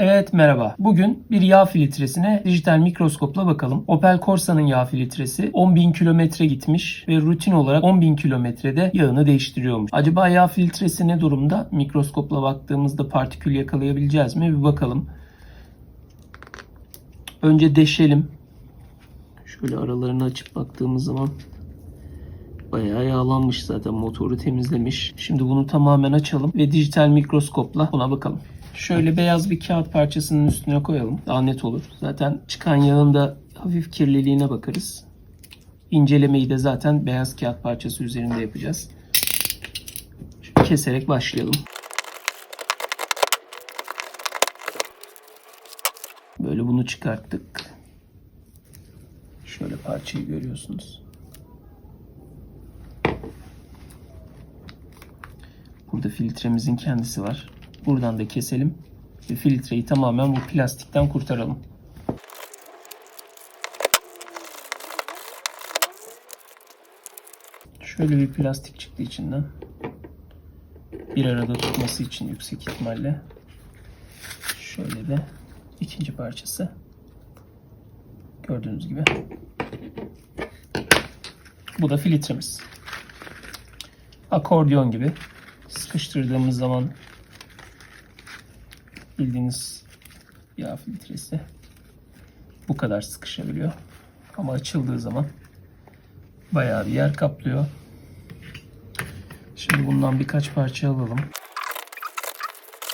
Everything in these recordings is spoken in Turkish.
Evet merhaba. Bugün bir yağ filtresine dijital mikroskopla bakalım. Opel Corsa'nın yağ filtresi 10.000 kilometre gitmiş ve rutin olarak 10.000 kilometrede yağını değiştiriyormuş. Acaba yağ filtresi ne durumda? Mikroskopla baktığımızda partikül yakalayabileceğiz mi? Bir bakalım. Önce deşelim. Şöyle aralarını açıp baktığımız zaman Bayağı yağlanmış zaten motoru temizlemiş. Şimdi bunu tamamen açalım ve dijital mikroskopla buna bakalım. Şöyle beyaz bir kağıt parçasının üstüne koyalım. Daha net olur. Zaten çıkan yağın da hafif kirliliğine bakarız. İncelemeyi de zaten beyaz kağıt parçası üzerinde yapacağız. Şimdi keserek başlayalım. Böyle bunu çıkarttık. Şöyle parçayı görüyorsunuz. Burada filtremizin kendisi var. Buradan da keselim ve filtreyi tamamen bu plastikten kurtaralım. Şöyle bir plastik çıktı içinden. Bir arada tutması için yüksek ihtimalle. Şöyle de ikinci parçası. Gördüğünüz gibi. Bu da filtremiz. Akordeon gibi sıkıştırdığımız zaman bildiğiniz yağ filtresi bu kadar sıkışabiliyor. Ama açıldığı zaman bayağı bir yer kaplıyor. Şimdi bundan birkaç parça alalım.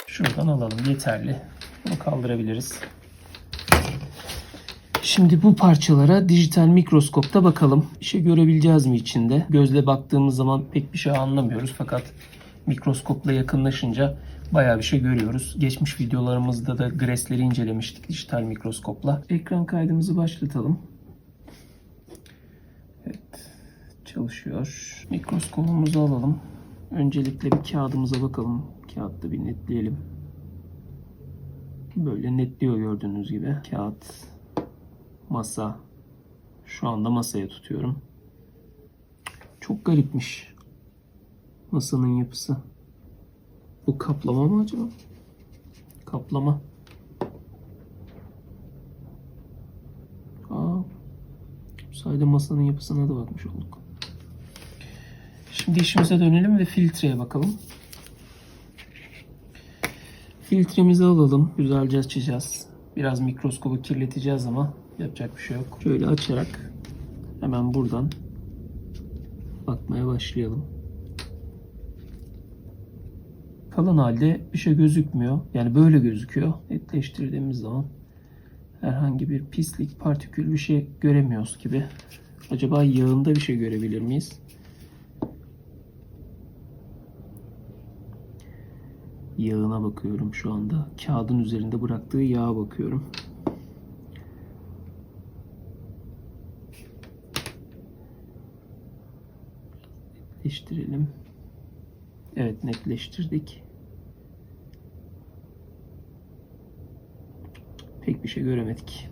Şuradan alalım yeterli. Bunu kaldırabiliriz. Şimdi bu parçalara dijital mikroskopta bakalım. Bir şey görebileceğiz mi içinde? Gözle baktığımız zaman pek bir şey anlamıyoruz fakat mikroskopla yakınlaşınca bayağı bir şey görüyoruz. Geçmiş videolarımızda da gresleri incelemiştik dijital mikroskopla. Ekran kaydımızı başlatalım. Evet, çalışıyor. Mikroskopumuzu alalım. Öncelikle bir kağıdımıza bakalım. Kağıtta bir netleyelim. Böyle netliyor gördüğünüz gibi. Kağıt, masa. Şu anda masaya tutuyorum. Çok garipmiş masanın yapısı. Bu kaplama mı acaba? Kaplama. Aa, sayede masanın yapısına da bakmış olduk. Şimdi işimize dönelim ve filtreye bakalım. Filtremizi alalım. Güzelce açacağız. Biraz mikroskobu kirleteceğiz ama yapacak bir şey yok. Şöyle açarak hemen buradan bakmaya başlayalım kalın halde bir şey gözükmüyor. Yani böyle gözüküyor. Netleştirdiğimiz zaman herhangi bir pislik, partikül bir şey göremiyoruz gibi. Acaba yağında bir şey görebilir miyiz? Yağına bakıyorum şu anda. Kağıdın üzerinde bıraktığı yağa bakıyorum. Netleştirelim. Evet netleştirdik. Bir şey göremedik.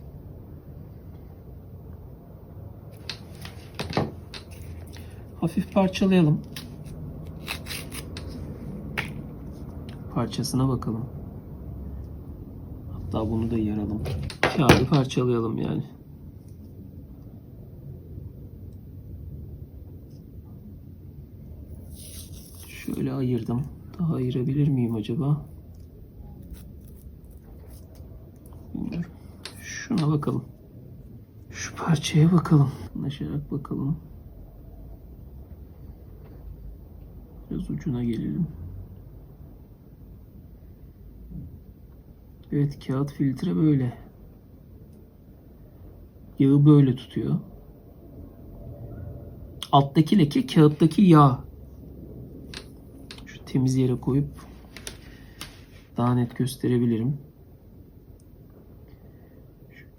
Hafif parçalayalım. Parçasına bakalım. Hatta bunu da yaralım. Kağıdı parçalayalım yani. Şöyle ayırdım. Daha ayırabilir miyim acaba? Bilmiyorum. Şuna bakalım. Şu parçaya bakalım. Anlaşarak bakalım. Biraz ucuna gelelim. Evet kağıt filtre böyle. Yağı böyle tutuyor. Alttaki leke kağıttaki yağ temiz yere koyup daha net gösterebilirim.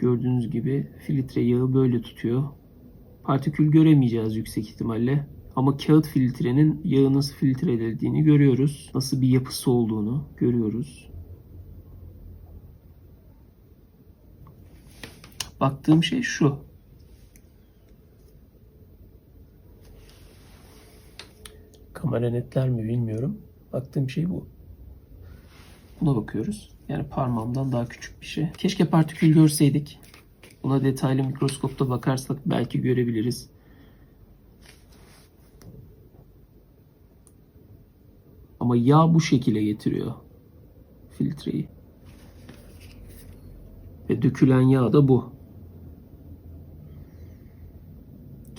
Gördüğünüz gibi filtre yağı böyle tutuyor. Partikül göremeyeceğiz yüksek ihtimalle. Ama kağıt filtrenin yağı nasıl filtre edildiğini görüyoruz. Nasıl bir yapısı olduğunu görüyoruz. Baktığım şey şu. Kamera netler mi bilmiyorum. Baktığım şey bu. Buna bakıyoruz. Yani parmağımdan daha küçük bir şey. Keşke partikül görseydik. Buna detaylı mikroskopta bakarsak belki görebiliriz. Ama yağ bu şekilde getiriyor filtreyi. Ve dökülen yağ da bu.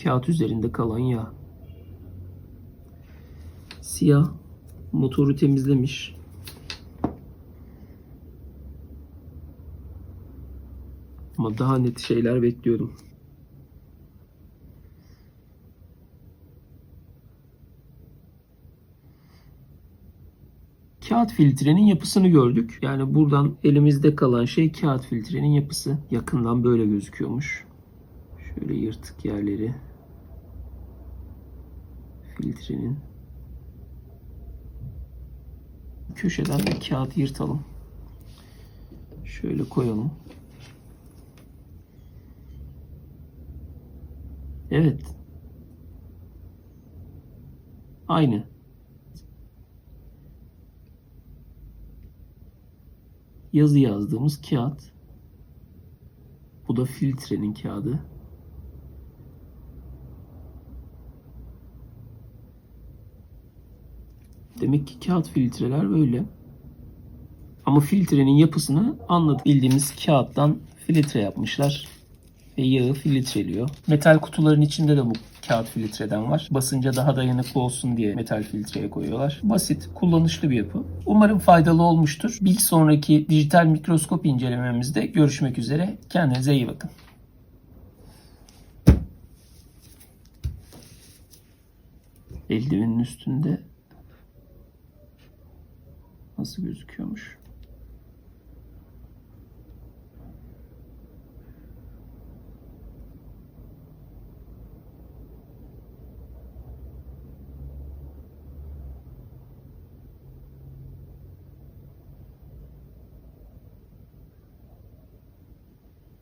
Kağıt üzerinde kalan yağ. Siyah motoru temizlemiş. Ama daha net şeyler bekliyordum. Kağıt filtrenin yapısını gördük. Yani buradan elimizde kalan şey kağıt filtrenin yapısı. Yakından böyle gözüküyormuş. Şöyle yırtık yerleri. Filtrenin. Köşeden bir kağıt yırtalım. Şöyle koyalım. Evet. Aynı. Yazı yazdığımız kağıt. Bu da filtrenin kağıdı. Demek ki kağıt filtreler böyle. Ama filtrenin yapısını anladık. Bildiğimiz kağıttan filtre yapmışlar ve yağı filtreliyor. Metal kutuların içinde de bu kağıt filtreden var. Basınca daha dayanıklı olsun diye metal filtreye koyuyorlar. Basit, kullanışlı bir yapı. Umarım faydalı olmuştur. Bir sonraki dijital mikroskop incelememizde görüşmek üzere. Kendinize iyi bakın. Eldivenin üstünde nasıl gözüküyormuş?